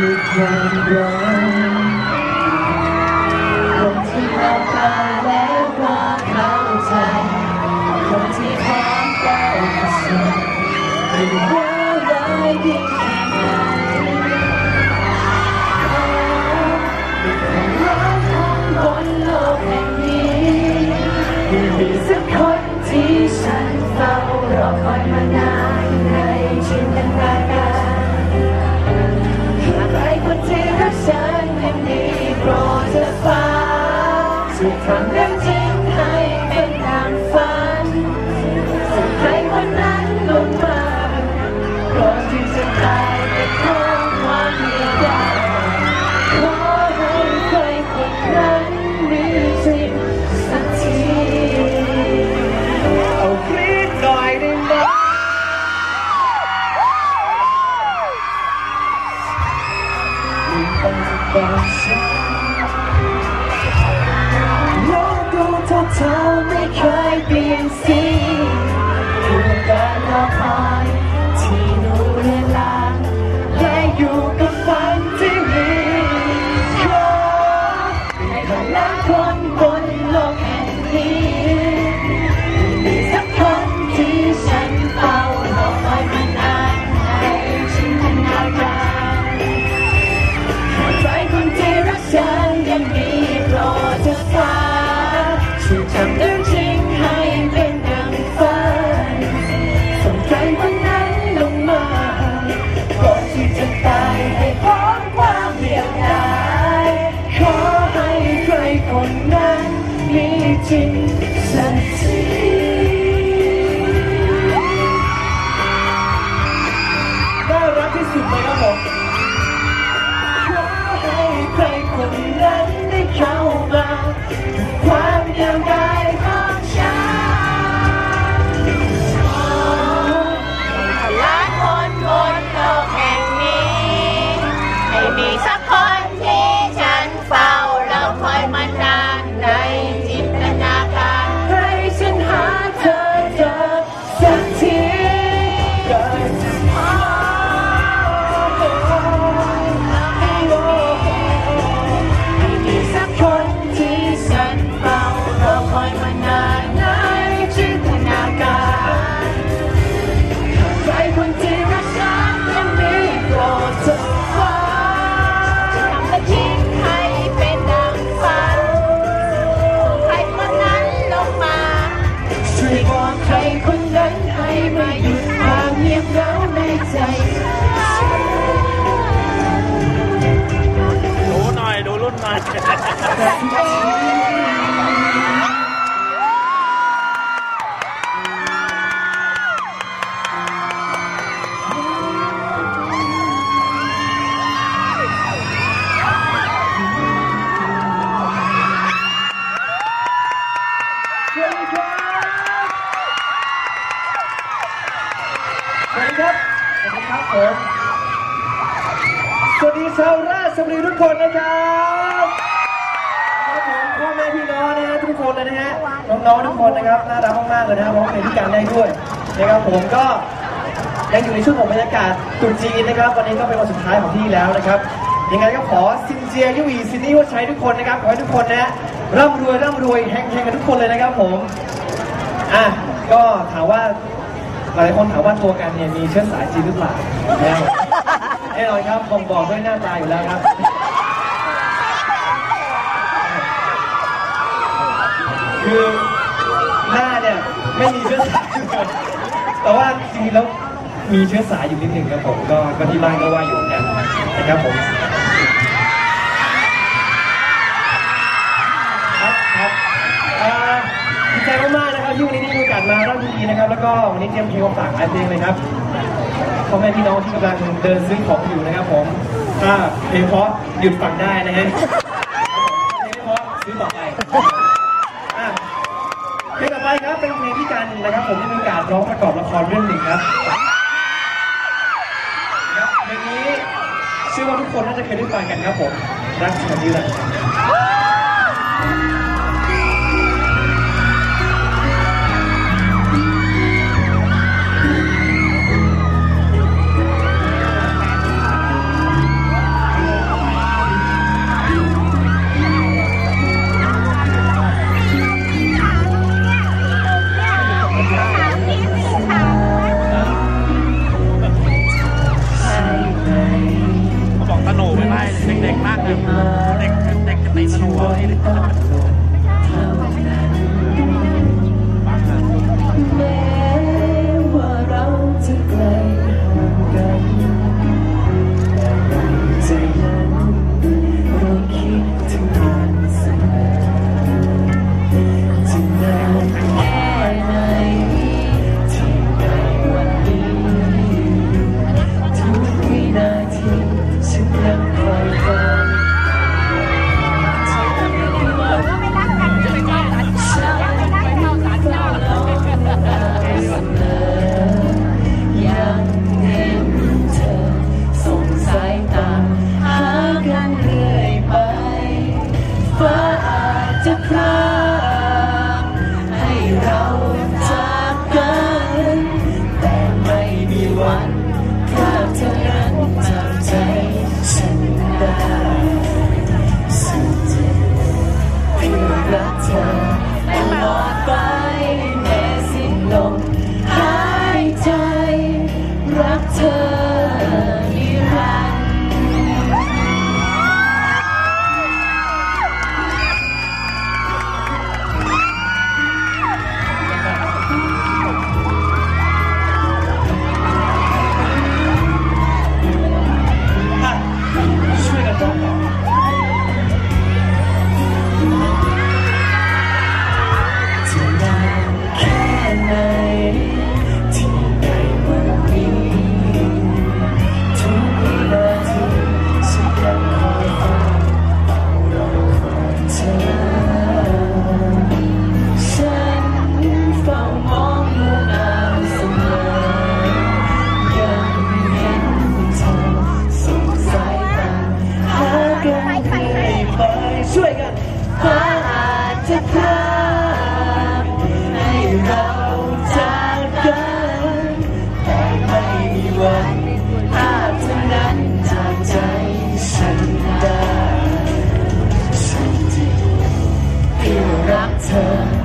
มีความรัก ช่ว พ จริงสักทีน่ารักที่สุดเลยครับผมขอให้ใครคนนั้นได้เข้ามาความยาวไกล ใชาวราชบุรีทุกคนนะครับครับผมพ่อแม่พี่น้องนะฮะทุกคนเลยนะฮะน้องๆทุกคนนะครับน่ารักมากๆเลยนะครับร้องเพลงพิการได้ด้วยนะครับผมก็ยังอยู่ในช่วงของบรรยากาศตรุษจีนนะครับ วันนี้ก็เป็นวันสุดท้ายของที่แล้วนะครับยังไงก็ขอซินเจียยุวีซินนี่ว่าใช้ทุกคนนะครับขอให้ทุกคนนะฮะร่ำรวยร่ำรวยแฮงๆกันทุกคนเลยนะครับผมอะก็ถามว่าหลายคนถามว่าตัวกันเนี่ยมีเชื้อสายจีนหรือเปล่านะครับ แน่นอนครับผมบอกด้วยหน้าตาอยู่แล้วครับ คือหน้าเนี่ยไม่มีเชื้อสายเลยแต่ว่าจริงๆแล้วมีเชื้อสายอยู่นิดหนึ่งครับผมก็ก็ที่บ้านก็ว่าอยู่เหมือนกันนะครับผมครับครับอ่าดีใจมากๆนะครับที่วันนี้ได้มีโอกาสมาราชบุรีนะครับ แล้วก็วันนี้เตรียมเพลงมาฝากหลายเพลงเลยครับ พ่อแม่พี่น้องที่กำลังเดินซื้อของอยู่นะครับผมถ้าเพลงเพราะหยุดฟังได้นะฮะเพลงเพราะซื้อต่อไปอะเพลงต่อไปครับเป็นเพลงที่กันนะครับ ผมได้มีกาสร้องประกอบละครเรื่องหนึ่งครับครับเพลงนี้เชื่อว่าทุกคนน่าจะเคยได้ฟังกันครับผมรักฉันนี้แหละ ช่วยกันฟ้าอาจจะพาให้เราจากกันแต่ไม่มีวันภาพเท่านั้นจากใจฉันได้ฉันจะเพียงรักเธอ